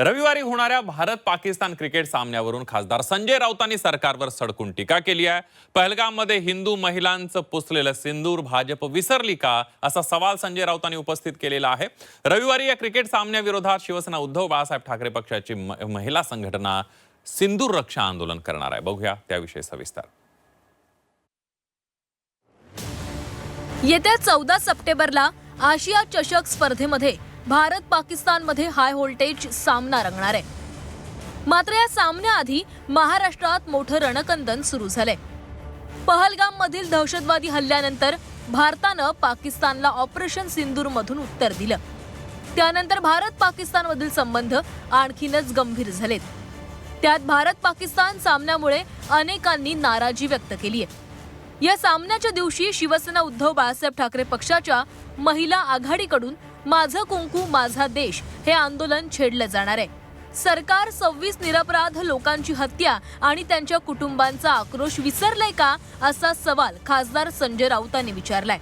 रविवारी होणाऱ्या भारत पाकिस्तान क्रिकेट सामन्यावरून खासदार संजय राऊतांनी सरकारवर सडकून टीका केली आहे. पहलगाममध्ये हिंदू महिलांचं पुसलेलं सिंदूर भाजप विसरली का? असा सवाल संजय राऊतांनी उपस्थित केलेला आहे. रविवारी या क्रिकेट सामन्याविरोधात शिवसेना उद्धव बाळासाहेब ठाकरे पक्षाची महिला संघटना सिंदूर रक्षा आंदोलन करणार आहे. बघूया त्याविषयी सविस्तर. येत्या चौदा सप्टेंबरला आशिया चषक स्पर्धेमध्ये भारत पाकिस्तानमध्ये हाय व्होल्टेज सामना रंगणार आहे. मात्र या सामन्याआधी महाराष्ट्रात मोठं रणकंदन सुरू झालंय. पहलगाम मधील दहशतवादी हल्ल्यानंतर भारतानं पाकिस्तानला ऑपरेशन सिंदूर मधून उत्तर दिलं. त्यानंतर भारत पाकिस्तानमधील संबंध आणखीनच गंभीर झालेत. त्यात भारत पाकिस्तान सामन्यामुळे अनेकांनी नाराजी व्यक्त केली आहे या सामन्याच्या दिवशी शिवसेना उद्धव बाळासाहेब ठाकरे पक्षाच्या महिला आघाडीकडून माझं कुंकू माझा देश हे आंदोलन छेडलं जाणार आहे. सरकार सव्वीस निरपराध लोकांची हत्या आणि त्यांच्या कुटुंबांचा आक्रोश विसरलाय का असा सवाल खासदार संजय राऊतांनी विचारलाय.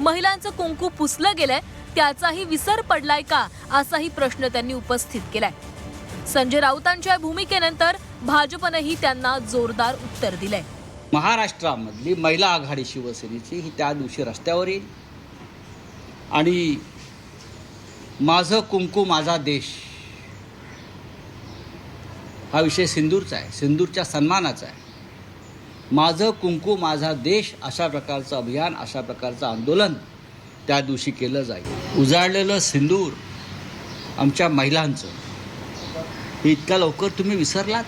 महिलांचं कुंकू पुसलं गेलंय त्याचाही विसर पडलाय का असाही प्रश्न त्यांनी उपस्थित केलाय. संजय राऊतांच्या भूमिकेनंतर भाजपनंही त्यांना जोरदार उत्तर दिलंय. महाराष्ट्रामधली महिला आघाडी शिवसेनेची ही त्या दिवशी रस्त्यावर येईल. आणि माझं कुंकू माझा देश. हा विषय सिंदूरचा आहे सिंदूरच्या सन्मानाचा आहे. माझं कुंकू माझा देश अशा प्रकारचं अभियान अशा प्रकारचं आंदोलन त्या दिवशी केलं जाईल. उजाळलेलं सिंदूर आमच्या महिलांचं. हे इतक्या लवकर तुम्ही विसरलात?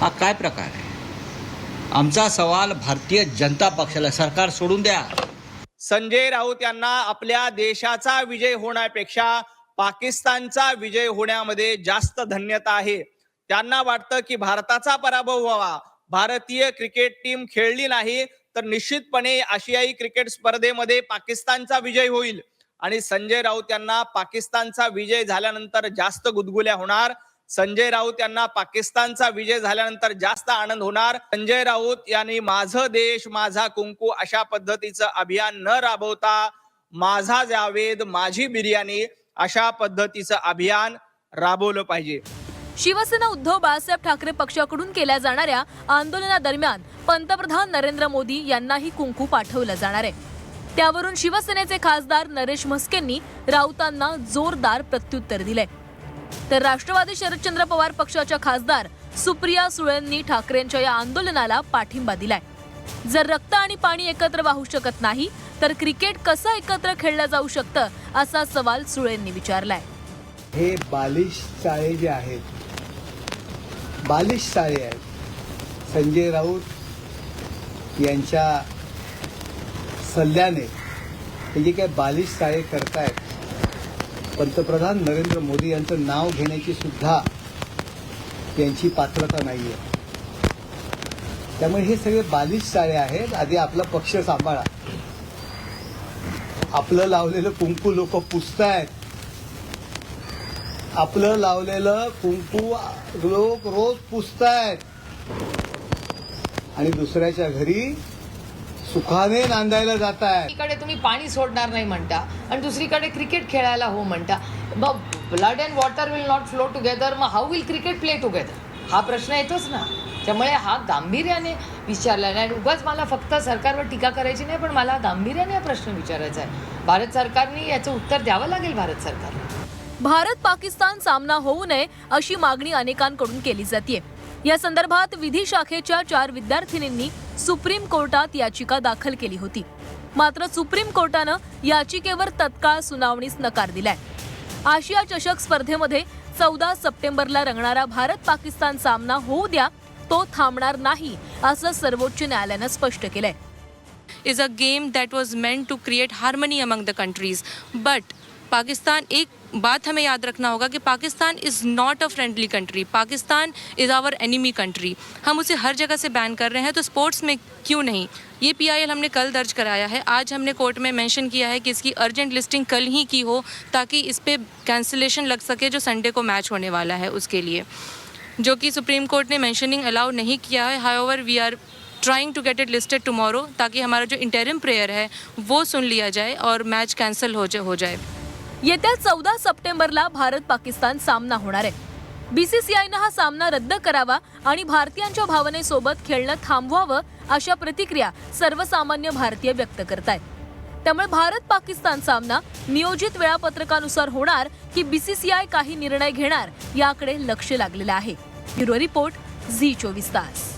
हा काय प्रकार आहे? आमचा सवाल भारतीय जनता पक्षाला सरकार सोडून द्या. संजय राऊत यांना आपल्या देशाचा विजय होण्यापेक्षा पाकिस्तानचा विजय होण्यामध्ये जास्त धन्यता आहे. त्यांना वाटतं की भारताचा पराभव व्हावा. भारतीय क्रिकेट टीम खेळली नाही तर निश्चितपणे आशियाई क्रिकेट स्पर्धेमध्ये पाकिस्तानचा विजय होईल. आणि संजय राऊत यांना पाकिस्तानचा विजय झाल्यानंतर जास्त गुदगुल्या होणार. संजय राऊत यांना पाकिस्तानचा विजय झाल्यानंतर जास्त आनंद होणार. संजय राऊत यांनी माझं देश माझा कुंकू अशा पद्धतीचं अभियान न राबवता माझा जावेद माझी बिर्याणी अशा पद्धतीचं अभियान राबवलं पाहिजे. शिवसेना उद्धव बाळासाहेब ठाकरे पक्षाकडून केल्या जाणाऱ्या आंदोलनादरम्यान पंतप्रधान नरेंद्र मोदी यांनाही कुंकू पाठवलं जाणार आहे. त्यावरून शिवसेनेचे खासदार नरेश म्हस्केंनी राऊतांना जोरदार प्रत्युत्तर दिलंय. तर राष्ट्रवादी शरदचंद्र पवार पक्षाच्या खासदार सुप्रिया सुळेंनी ठाकरेंच्या या आंदोलनाला पाठिंबा दिलाय. जर रक्त आणि पाणी एकत्र वाहू शकत नाही तर क्रिकेट कसं एकत्र खेळलं जाऊ शकतं असा सवाल सुळेंनी विचारलाय. हे बालिश चाळे जे आहेत बालिश चाळे आहेत संजय राऊत यांच्या सल्ल्याने हे जे काय बालिश चाळे करतायत पंतप्रधान नरेंद्र मोदी यांचं नाव घेण्याची सुद्धा त्यांची पात्रता नाही आहे त्यामुळे हे सगळे बालिश चाळे आहेत. आधी आपला पक्ष सांभाळा. आपलं लावलेलं कुंकू लोक पुसतायत. आपलं लावलेलं कुंकू लोक रोज पुसतायत. आणि दुसऱ्याच्या घरी सुखाने नांदायला जात आहेत एकीकडे तुम्ही पाणी सोडणार नाही म्हणता आणि दुसरीकडे क्रिकेट खेळायला हो म्हणता. मग blood and water will not flow together मग how will cricket play together हा प्रश्न येतोच ना. त्यामुळे हा गांभीर्याने विचारला नाही. उगाच मला फक्त सरकारवर टीका करायची नाही पण मला गांभीर्याने हा प्रश्न विचारायचा आहे. भारत सरकारने याचं उत्तर द्यावं लागेल भारत सरकारला. भारत पाकिस्तान सामना होऊ नये अशी मागणी अनेकांकडून केली जाते या संदर्भात विधी शाखेच्या चार विद्यार्थिनींनी सुप्रीम कोर्टात याचिका दाखल केली होती. मात्र सुप्रीम कोर्टानं याचिकेवर तत्काळ सुनावणीस नकार दिलाय. आशिया चषक स्पर्धेमध्ये चौदा सप्टेंबरला रंगणारा भारत पाकिस्तान सामना होऊ द्या तो थांबणार नाही असं सर्वोच्च न्यायालयानं स्पष्ट केलंय. Is a game that was meant to create harmony among the countries but Pakistan एक बात हमें याद रखना होगा कि Pakistan is not a friendly country Pakistan is our enemy country हम उसे हर जगह से बैन कर रहे हैं तो स्पोर्ट्स में क्यों नहीं? ये पीआईएल हमने कल दर्ज कराया है। आज हमने कोर्ट में मेंशन किया है कि इसकी अर्जेंट लिस्टिंग कल ही की हो, ताकि इस पर कैंसिलेशन लग सके जो संडे को मैच होने वाला है उसके लिए। जो कि सुप्रीम कोर्ट ने मैंशनिंग अलाउ नहीं किया है। However we are trying to get it listed tomorrow ताकि हमारा जो इंटरिम प्रेयर है, वो सुन लिया जाए और मैच कैंसिल हो जाए हो जाए। येत्या चौदा सप्टेंबरला भारत पाकिस्तान सामना होणार आहे. बीसीसीआयनं हा सामना रद्द करावा आणि भारतीयांच्या भावनेसोबत खेळणं थांबवावं अशा प्रतिक्रिया सर्वसामान्य भारतीय व्यक्त करतायत. त्यामुळे भारत पाकिस्तान सामना नियोजित वेळापत्रकानुसार होणार की बीसीसीआय काही निर्णय घेणार याकडे लक्ष लागलेलं आहे. ब्युरो रिपोर्ट झी चोवीस तास.